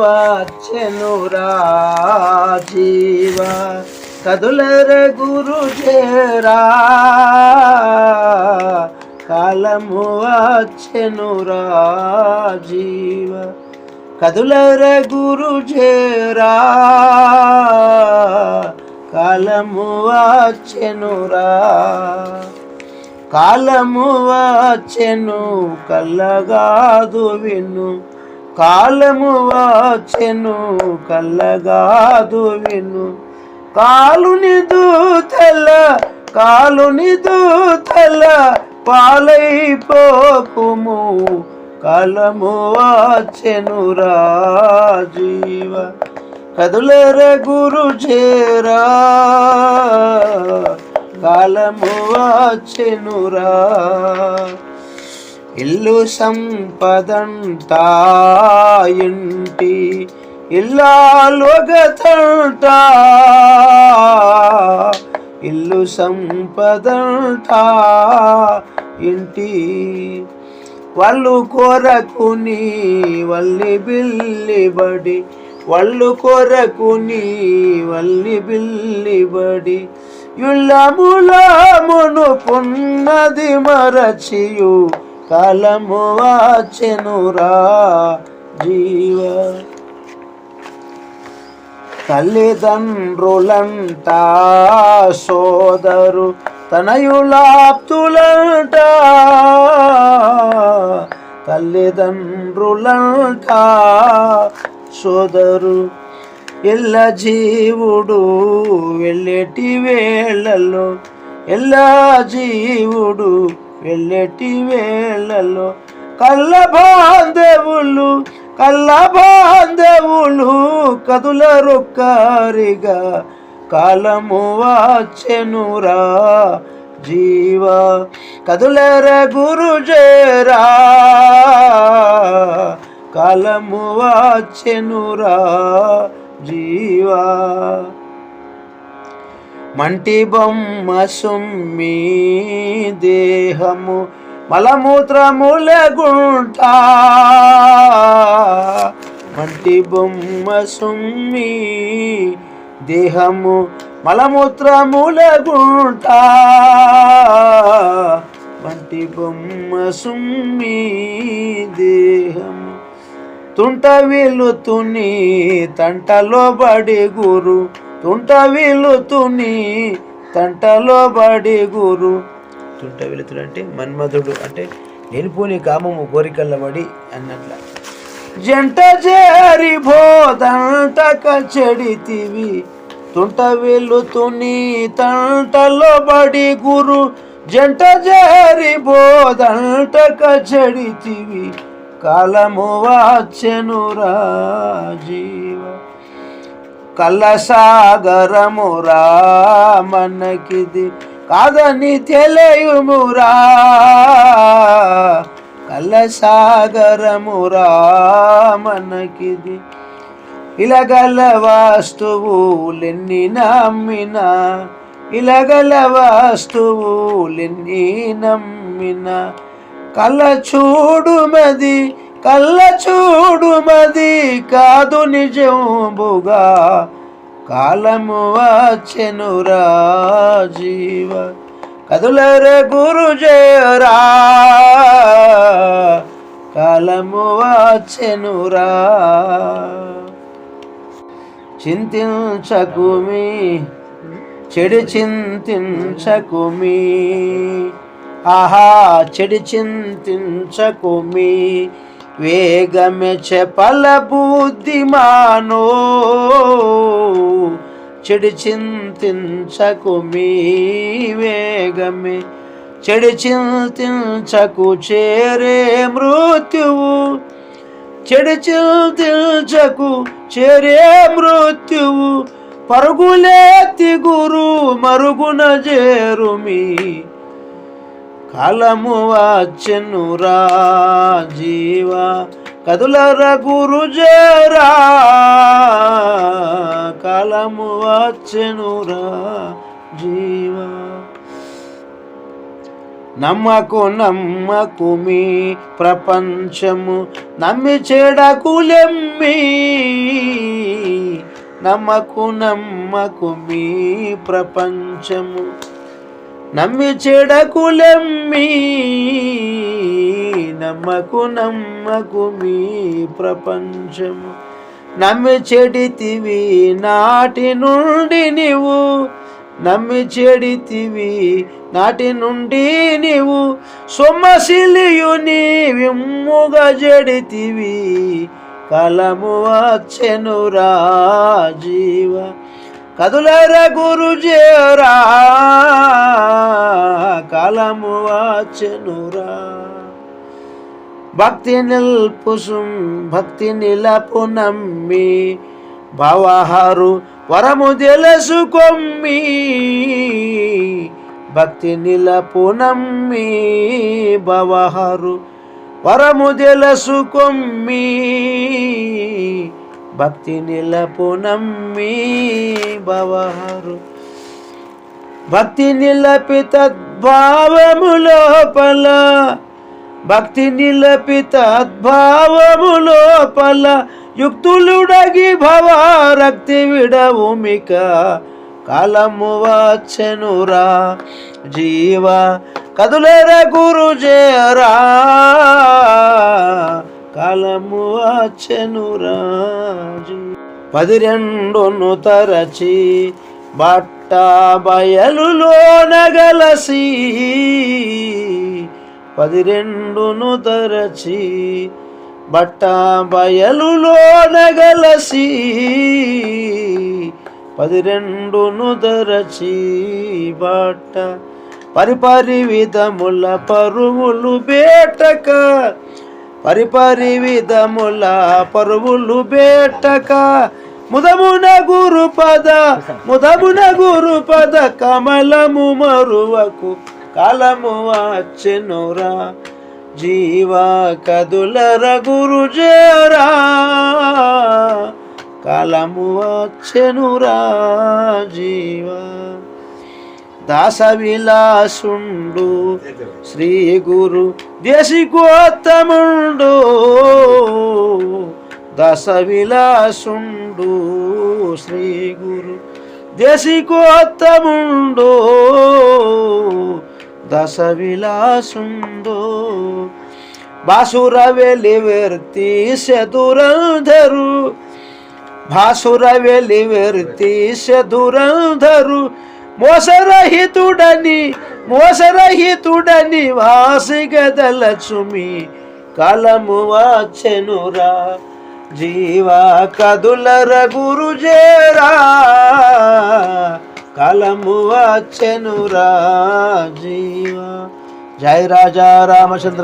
వచ్చెనురా జీవ కదులర గురు చేరా కాలము వచ్చెనురా జీవ కదులర గురు చేరా కాలము వచ్చెనురా కాలము వచ్చెను కల్లగాదు విను కాలము వచ్చెను కల్లగాదు విను. కాలుని దూతల కాలుని దూతల పాలైపోకుము కాలము వచ్చెను రాజీవ కదులర గురు చేరా. కాలము వచ్చెనురా ఇల్లు సంపదంటా ఇంటి ఇల్లాలుగతంట ఇల్లు సంపదంట ఇంటి వాళ్ళు కొరకుని వల్లి బిల్లిబడి వాళ్ళు కొరకుని వల్లి బిల్లిబడి యుళ్ళములమును పున్నది మరచియు కాలము వాచెనురా జీవ. తల్లిదండ్రులంట సోదరు తనయులాప్తులంట. తల్లిదండ్రులంట సోదరు ఎల్ల జీవుడు వెళ్ళేటి వేళల్లో ఎల్ల జీవుడు వెళ్ళేటి వేళల్లో కళ్ళ బాంధవులు కళ్ళ బాంధవులు కదుల రొక్కారిగా కాలము వాచెనురా జీవ కదులర గురు జరా కాలము వాచెనురా జీవా. మంటి బొమ్మ సుమ్మి దేహము మలమూత్రముల గుంట. మంటి బొమ్మ సుమ్మి దేహము మలమూత్రముల గుంట. మంటి బొమ్మ సుమ్మి దేహము తుంట వీలుతుని తంటలో బడి గురు తుంట వీలుతుని తంటలో బడి గురు. తుంట వీలుతుడు అంటే మన్మధుడు అంటే లేనిపోని కామము కోరికల్ల పడి అన్నట్ల. జంట చేరి బోదంటక చెడితివి తుంట వీలుతుని తంటలో బడి గురు. జంట చేరి బోదంటక చెడితివి కాలము వాచెను రాజీవ కలసాగరమురా మనకిది కాదని తెలియమురా కలసాగరమురా మనకిది ఇలగల వాస్తువులెన్ని నమ్మిన ఇలగల వాస్తువులెన్ని నమ్మిన. కల చూడుమది కళ్ళ చూడుమది కాదు నిజంబుగా. కాలము వచ్చెను రాజీవ. కదులర గురు జయరా కాలము వచ్చెనురా చింతించకుమి చెడు చింతించకుమి. ఆహా చెడు చింతించకుమి. వేగమే చెప్పల బుద్ధిమానో చెడు చింతించకు మీ వేగమే. చెడు చింతించకు చేరే మృత్యువు. చెడు చింతించకు చేరే మృత్యువు. పరుగులేతి గురు మరుగున చేరుమి కాలము వచ్చెనురా జీవ కదులర గురుజరా కాలము వచ్చెనురా జీవ నమ్మకు నమ్మకు మీ ప్రపంచము నమ్మి చెడకులెమ్మి. నమ్మకు నమ్మకు మీ ప్రపంచము నమ్మి చెడకులెమ్మి నమ్మకు నమ్మకు మీ ప్రపంచము నమ్మి చెడితివి నాటి నుండి నీవు నమ్మి చెడితివి నాటి నుండి నీవు. సొమ్మశిలియుని విమ్ముగా జడితివి కలము వచ్చెనురా జీవ కదులర గురు చేరా కలము వచ్చెనురా భక్తి నిల్పుసుం భక్తి నిలపు నమ్మి భవహరు వరము తెలుసుకొమ్మి భక్తి నిలపు నమ్మి భవహరు వరము తెలుసుకొమ్మి భక్తి నిలపు నమ్మి భవహరు. భక్తి నిలపి తద్భావము లోపల భక్తి నిలపి తద్భావము లోపల యుక్తులుడగి భవారక్తి విడవుమిక కాలము వచ్చెనురా జీవ. కదులేర గురు చేరా కాలము వచ్చెను రాజు. పది రెండును తరచి బట్ట బయలులో నగలసి. పది రెండును తరచి బట్ట బయలులో నగలసి. పది రెండును తరచి బట్ట పరిపరి విధముల పరువులు బేటక పరిపరి విధముల పరువులు బేటక. ముదమున గురు పద ముదమున గురు పద కమలము మరువకు కాలము వచ్చెనురా జీవ కదులర గురు జరా కాలము వచ్చెనురా జీవ దాస విలాసుండు శ్రీ గురు దేశికోత్తముండు దశ విలాసుండు శ్రీ గురు. దేశికోత్తముండు దశ విలాసుండు బాసుర వెలివర్తి శతురంధరు భాసుర వెలివర్తి శతురంధరు మోసరహితుడని మోసరహితుడని వాసిగదలచుమి కలము వాచెనురా జీవా కదుల రఘురు జేరా కలము వాచెనురా జీవా. జయ రాజా రామచంద్ర